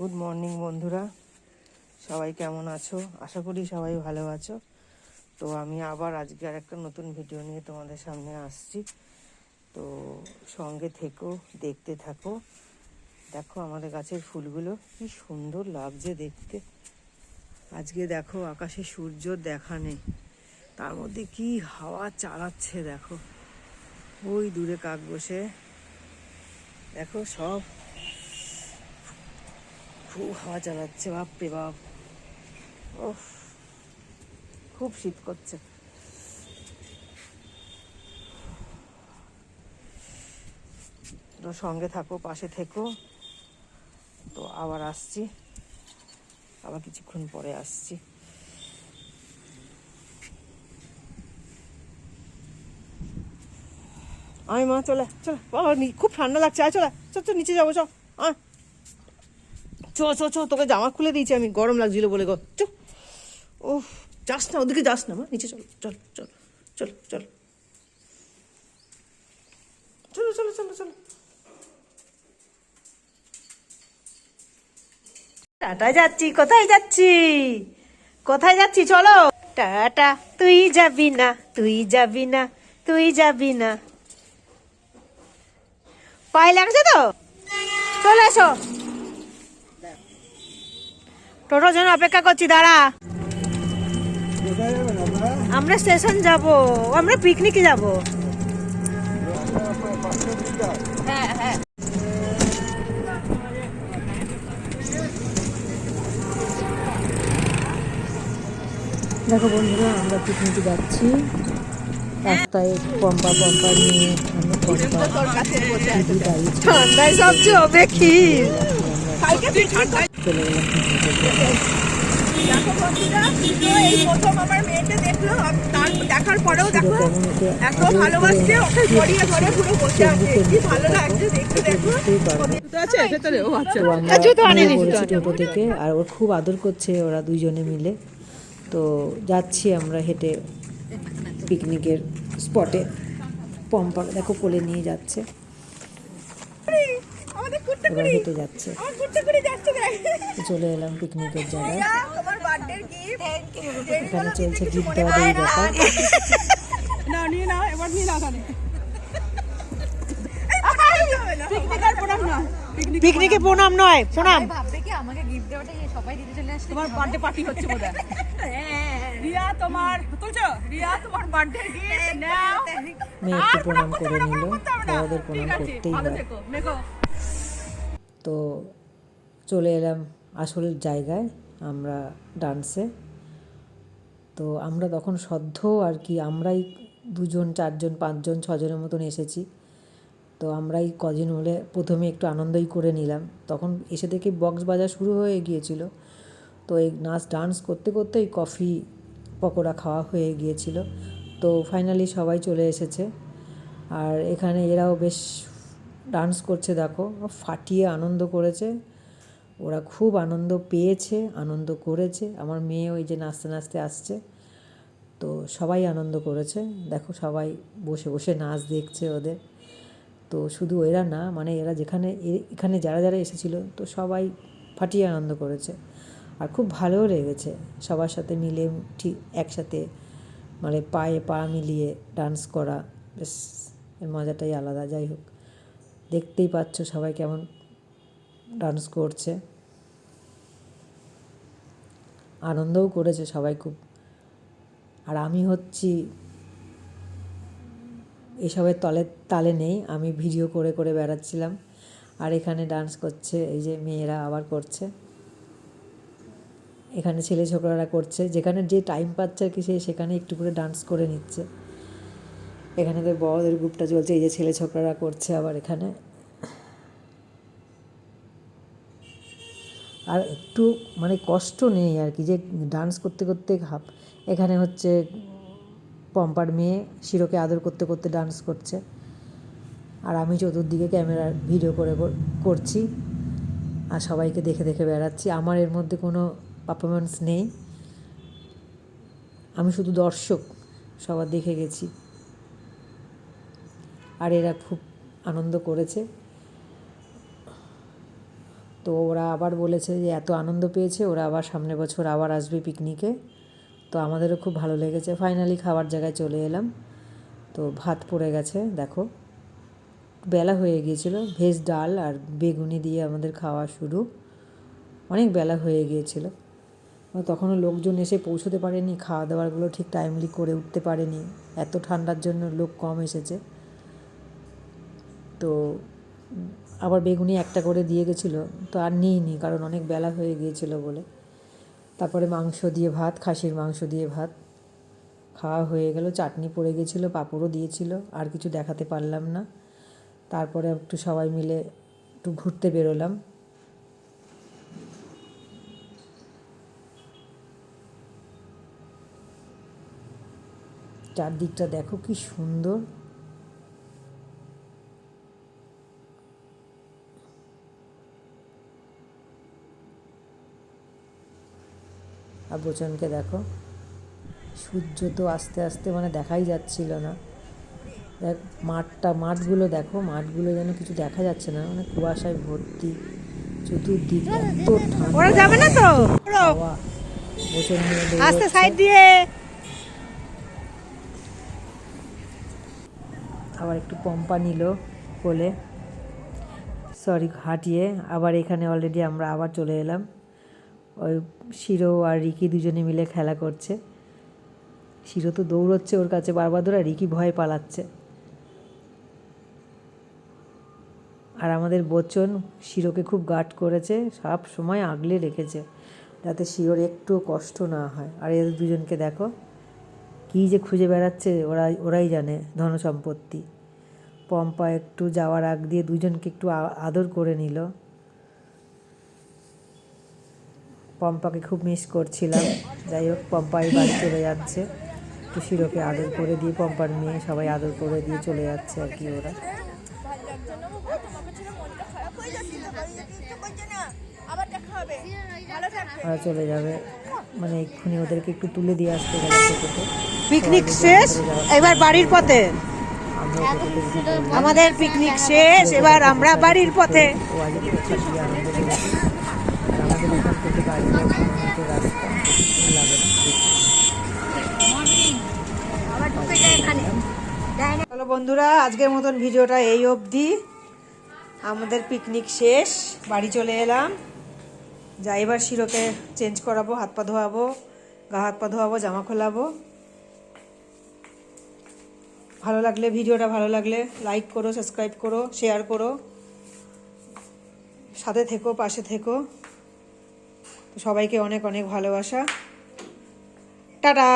Good morning বন্ধুরা। সবাই কেমন আছো? আশা করি সবাই ভালো আছো। তো আমি আবার আজকে আর একটা নতুন ভিডিও নিয়ে তোমাদের সামনে আসছি। তো সঙ্গে থেকো, দেখতে থাকো। দেখো আমাদের গাছের ফুলগুলো কি সুন্দর লাগছে দেখতে। আজকে দেখো আকাশে সূর্য দেখা নেই। তার মধ্যে কি হাওয়া চালাচ্ছে দেখো। ওই দূরে কাক বসে। দেখো সব খুব হাওয়া চালাচ্ছে বাপরে বাপ। ওফ খুব শীত করছে। সঙ্গে থাকো, পাশে থেকো। তো আবার আসছি। আবার কিছুক্ষণ পরে আসছি। আমি মা, চলে চলে। খুব ঠান্ডা লাগছে। আয়, চলে, চল চল, নিচে যাব চ আয়। চো চো চো, তোকে জামা খুলে দিয়েছি আমি, গরম লাগছিল বলে গো। চো। ও যাস না, ওদিকে যাস না মা, নিচে চল চল চল চল চল। চলো চলো চলো চলো। টাটায় যাচ্ছি, কোথায় যাচ্ছি? কোথায় যাচ্ছি, চলো। টাটা, তুই যাবি না, তুই যাবি না, তুই যাবি না। পায়ে লাগছে তো? চলে এসো। টোটোর জন্য অপেক্ষা করছি দাঁড়া। আমরা স্টেশন যাব আমরা পিকনিকে যাব। পাঁচশো মিটার দেখো বন্ধুরা আমরা পিকনিকে যাচ্ছি। রাস্তায় পম্পা পম্পা নিয়ে দাঁড়িয়েছি চলে গেলাম। দেখার পরেও দেখো এত ভালোবাসছে ওকে জড়িয়ে ধরে পুরো বসে আছে। কি ভালো লাগছে দেখতে দেখো। আচ্ছা। টোটো থেকে আর ওর খুব আদর করছে ওরা দুইজনে মিলে। তো যাচ্ছি আমরা হেঁটে পিকনিকের স্পটে পম্পা দেখো কোলে নিয়ে যাচ্ছে। ওরা হেঁটে যাচ্ছে। চলে এলাম পিকনিকের জায়গায়। এখানে চলছে গিফট দেওয়া দেওয়ার ব্যাপার। না নিয়ে নাও এবার নিয়ে নাও খানে পিকনিক প্রণাম। নয়। প্রণাম। আমাকে গিফট দেওয়াটা সবাই দিতে চলে আসছে। তোমার বার্থডে পার্টি হচ্ছে বোধহয়। রিয়া তোমার তুলছো? রিয়া তোমার বার্থডে গিফট নাও। মেয়ে প্রণাম করে নিল। বড়দের প্রণাম করতেই ভালো হয়। থেকো মেকো তো চলে এলাম আসল জায়গায় আমরা ডান্সে। তো আমরা তখন সদ্য আর কি, আমরাই দুজন, চারজন, পাঁচজন, ছজনের মতন এসেছি। তো আমরাই কজন হলে প্রথমে একটু আনন্দই করে নিলাম। তখন এসে দেখি বক্স বাজা শুরু হয়ে গিয়েছিল। তো এই নাচ, ডান্স করতে করতে এই কফি, পকোড়া খাওয়া হয়ে গিয়েছিল। তো ফাইনালি সবাই চলে এসেছে। আর এখানে এরাও বেশ ডান্স করছে, দেখো ফাটিয়ে আনন্দ করেছে। ওরা খুব আনন্দ পেয়েছে, আনন্দ করেছে। আমার মেয়ে ওই যে নাচতে নাচতে আসছে, তো সবাই আনন্দ করেছে। দেখো, সবাই বসে বসে নাচ দেখছে ওদের। তো শুধু এরা না মানে এরা যেখানে এখানে যারা যারা এসেছিল, তো সবাই ফাটিয়ে আনন্দ করেছে। আর খুব ভালোও লেগেছে সবার সাথে মিলে, ঠিক একসাথে মানে পায়ে পা মিলিয়ে ডান্স করা। বেশ, এর মজাটাই আলাদা, যাই হোক। দেখতেই পাচ্ছ সবাই কেমন ডান্স করছে। আনন্দও করেছে সবাই খুব। আর আমি হচ্ছি, এসবের তলে তালে নেই, আমি ভিডিও করে করে বেড়াচ্ছিলাম। আর এখানে ডান্স করছে, এই যে মেয়েরা আবার করছে। এখানে ছেলে ছোকরারা করছে, যেখানে যে টাইম পাচ্ছে আর কি সে সেখানে একটু করে ডান্স করে নিচ্ছে। এখানে তো বড়দের গ্রুপটা চলছে, এই যে ছেলে ছোকরারা করছে আবার এখানে। আর একটু মানে কষ্ট নেই আর কি, যে ডান্স করতে করতে হাফ, এখানে হচ্ছে পম্পার মেয়ে শিরোকে আদর করতে করতে ডান্স করছে। আর আমি চতুর্দিকে ক্যামেরার ভিডিও করে করছি আর সবাইকে দেখে দেখে বেড়াচ্ছি। আমার এর মধ্যে কোনো পারফরমেন্স নেই। আমি শুধু দর্শক, সবার দেখে গেছি। আর এরা খুব আনন্দ করেছে। তো ওরা আবার বলেছে যে, এত আনন্দ পেয়েছে, ওরা আবার সামনের বছর আবার আসবে পিকনিকে তো আমাদেরও খুব ভালো লেগেছে। ফাইনালি খাবার জায়গায় চলে এলাম। তো ভাত পড়ে গেছে, দেখো। বেলা হয়ে গিয়েছিল, ভেজ ডাল আর বেগুনি দিয়ে আমাদের খাওয়া শুরু। অনেক বেলা হয়ে গিয়েছিল। তখনও লোকজন এসে পৌঁছতে পারেনি খাওয়া দাওয়াগুলো ঠিক টাইমলি করে উঠতে পারেনি। এত ঠান্ডার জন্য লোক কম এসেছে। তো আবার বেগুনি একটা করে দিয়ে গেছিল, তো আর নিইনি কারণ অনেক বেলা হয়ে গিয়েছিল বলে। তারপরে মাংস দিয়ে ভাত, খাসির মাংস দিয়ে ভাত। খাওয়া হয়ে গেল, চাটনি পড়ে গেছিল, পাঁপড়ও দিয়েছিল, আর কিছু দেখাতে পারলাম না। তারপরে একটু সবাই মিলে একটু ঘুরতে বেরোলাম। চারদিকটা দেখো কি সুন্দর। আর বোচনকে দেখো। সূর্য তো আস্তে আস্তে মানে দেখাই যাচ্ছিল না। দেখ মাঠটা মাঠগুলো দেখো মাঠগুলো যেন কিছু দেখা যাচ্ছে না। মানে কুয়াশায় ভর্তি চতুর্দিক এত ঠান্ডা। যাবে না তো? হাওয়া বোচন নিয়ে আস্তে সাইড দিয়ে। আবার একটু পম্পা নিল কোলে। সরি হাঁটিয়ে। আবার এখানে অলরেডি আমরা আবার চলে এলাম। ওই শিরো আর রিকি দুজনে মিলে খেলা করছে। শিরো তো দৌড়চ্ছে ওর কাছে, বারবার ধরে রিকি ভয় পালাচ্ছে। আর আমাদের বচন শিরোকে খুব গার্ড করেছে, সব সময় আগলে রেখেছে, যাতে শিরোর একটু কষ্ট না হয়। আর এদের দুজনকে দেখো, কী যে খুঁজে বেড়াচ্ছে ওরা ওরাই জানে ধন সম্পত্তি পম্পা একটু যাওয়ার আগ দিয়ে দুজনকে একটু আদর করে নিল। পম্পাকে খুব মিস করছিলাম। যাই হোক পম্পাই বাড়ি চলে যাচ্ছে। একটু শিরোকে আদর করে দিয়ে পম্পার মেয়ে সবাই আদর করে দিয়ে চলে যাচ্ছে আর কি ওরা। ওরা চলে যাবে। মানে এক্ষুনি ওদেরকে একটু তুলে দিয়ে আসতে গেলে পিকনিক শেষ? এবার বাড়ির পথে। আমাদের পিকনিক শেষ এবার আমরা বাড়ির পথে ও আজ একটু খাটিয়ে আনন্দ করেছে আর আমাদের এখান থেকে রাস্তা লাগে চলো বন্ধুরা, আজকের মতন ভিডিওটা এই অবধি। আমাদের পিকনিক শেষ, বাড়ি চলে এলাম। যা এবার শিরোকে চেঞ্জ করাবো, হাত পা ধোয়াবো, গা হাত পা ধোয়াবো, জামা খোলাবো। ভালো লাগলে, ভিডিওটা ভালো লাগলে লাইক করো সাবস্ক্রাইব করো শেয়ার করো। সাথে থেকো, পাশে থেকো। তো সবাইকে অনেক অনেক ভালোবাসা। টাটা!